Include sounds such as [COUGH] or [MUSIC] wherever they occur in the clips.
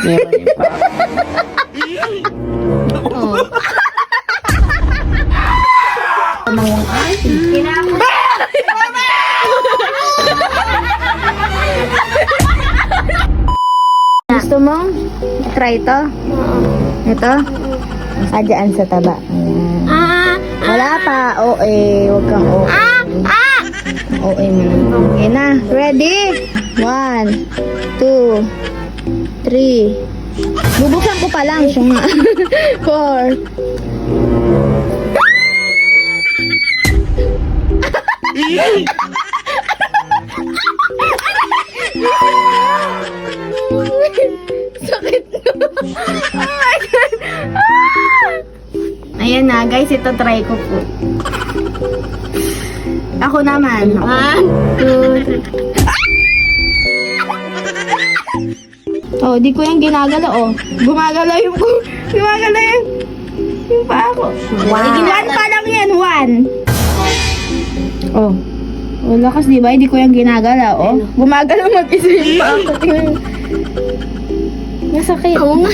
Meron pa. Oh. Gusto mo? Try ito? Ito? Ah, sa taba. Ayan. Wala pa. OA. Huwag kang OA. OA mo. Okay na. Ready? One, two, three. Bubuksan ko pa lang. Siya nga. [LAUGHS] Four. Sakit no. Oh my God. Ayan na, guys. Ito try ko po. Ako naman. One, two, three. Oh, di ko yung ginagala, oh. Gumagalaw yung, [LAUGHS] gumagalaw yung, yung pa ako. Wow. One pa lang yan, one. Oh. Oh, lakas, di ba? Hindi ko yung ginagala, oh. Gumagalaw mag-isa yung pa ako. [LAUGHS] Masakit. Oo nga.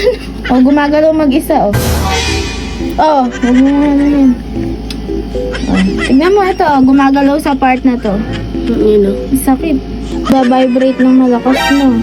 Oh, gumagalaw mag-isa, oh. Oh, huwag mo nga na yan. Oh. Tignan mo ito, oh. Gumagalaw sa part na to. Yun o. Sakit. Ba-vibrate ng malakas no.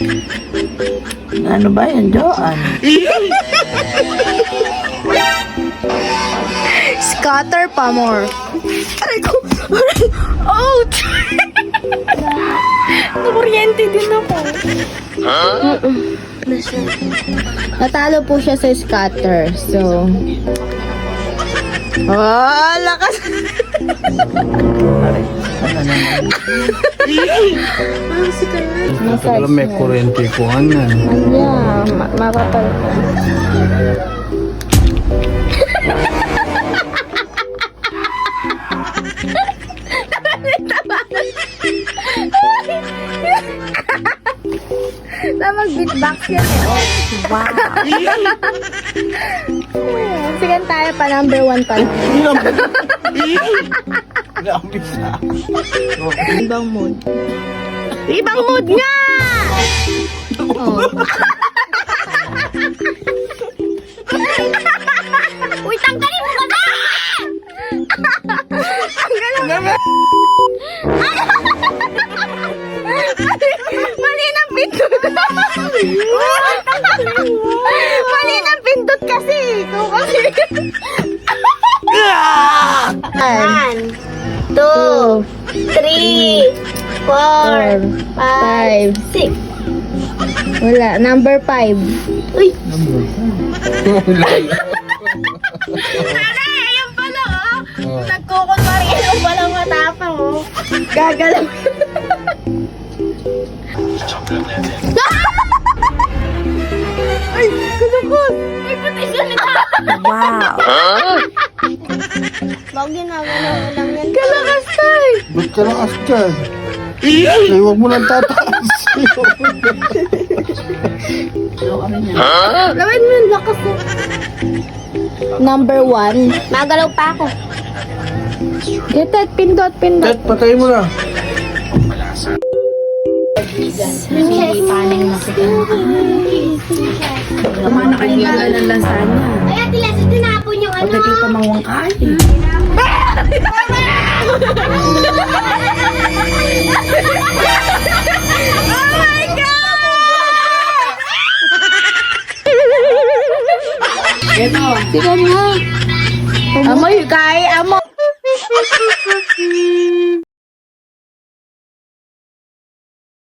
Ano ba yan, Joan? Scatter pa more. Aray ko! Aray! Ouch! [LAUGHS] Nakuryente din ako. Natalo po siya sa scatter. So... Oh, lakas! [LAUGHS] Tagal may kurente po anan. Yeah, ma- makapal ko. Mag-beatbox yan eh. Oh. Wow. Sige tayo pa, number one pa. Lapis na. Ibang mood. Ibang mood nga! Oh. Mali ng pindot kasi. Ikaw kasi. One, two, three, four, five, six. Wala. Number five. Uy! Nanay, ayun pala, oh. Nagkukunwari, ayun pala matapang, oh. Gagalaw. Wow. Baka ginagalaw mo lang yan. Kalakas tayo. Ba't ka lang askan? Ay, huwag mo lang tataas. Lawin mo yung lakas mo. Number one. Magalaw pa ako. Get it, pindot, pindot. Tet, patay mo na. Kumana ka niya ng lasanya. Leslie, tinapon yung ano. Pagkakita ka mawangkay. Oh my God! Ito. Tingnan mo. Amoy, kay, amo. [LAUGHS]